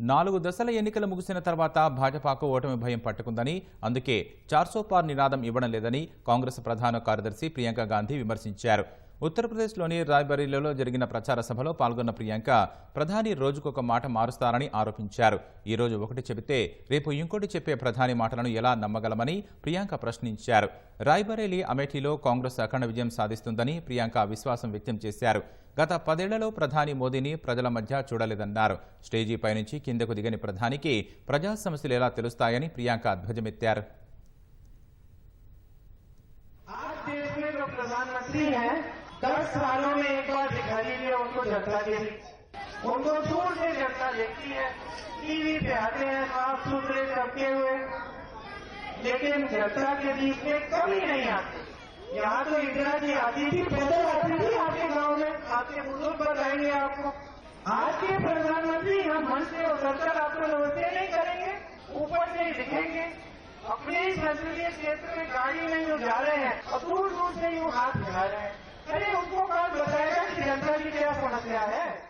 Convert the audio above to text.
నాలుగు దశల ఎన్నికలు ముగిసిన తర్వాత భాజపాకు ఓటమి భయం పట్టుకుందని అందుకే చార్సోపార్ నినాదం ఇవ్వడం లేదని కాంగ్రెస్ ప్రధాన కార్యదర్శి ప్రియాంక గాంధీ విమర్శించారు. ఉత్తరప్రదేశ్లోని రాయ్బరీలో జరిగిన ప్రచార సభలో పాల్గొన్న ప్రియాంక ప్రధాని రోజుకొక మాట మారుస్తారని ఆరోపించారు. ఈ రోజు ఒకటి చెబితే రేపు ఇంకోటి చెప్పే ప్రధాని మాటలను ఎలా నమ్మగలమని ప్రియాంక ప్రశ్నించారు. రాయ్బరేలీ అమేఠీలో కాంగ్రెస్ అఖండ విజయం సాధిస్తుందని ప్రియాంక విశ్వాసం వ్యక్తం చేశారు. గత పదేళ్ళలో ప్రధాని మోదీని ప్రజల మధ్య చూడలేదన్నారు. స్టేజీపై నుంచి కిందకు దిగని ప్రధానికి ప్రజా సమస్యలు ఎలా తెలుస్తాయని ప్రియాంక ధ్వజమెత్తారు. ప్రధానమంత్రి हैं दस सालों में एक बार दिखाई दिया उनको जनता देती उनको दूर से जनता देखती है। टीवी पे आते हैं, साफ़ सुथरे सबके हुए। लेकिन जनता के बीच में कभी नहीं आती। यहाँ तो इंदिरा जी आती थी, पैदल आती थी, आपके गाँव में। आपके बुज़ुर्ग बताएँगे आपको। आज के प्रधानमंत्री हम मंच से उतरकर आपको नमस्ते नहीं करेंगे, ऊपर से ही दिखेंगे। अपने ही संसदीय क्षेत्र में गाड़ी में जो जा रहे हैं, और दूर दूर से यूँ हाथ हिला रहे हैं। अरे उनको कौन बताएगा कि जनता की क्या समस्या है?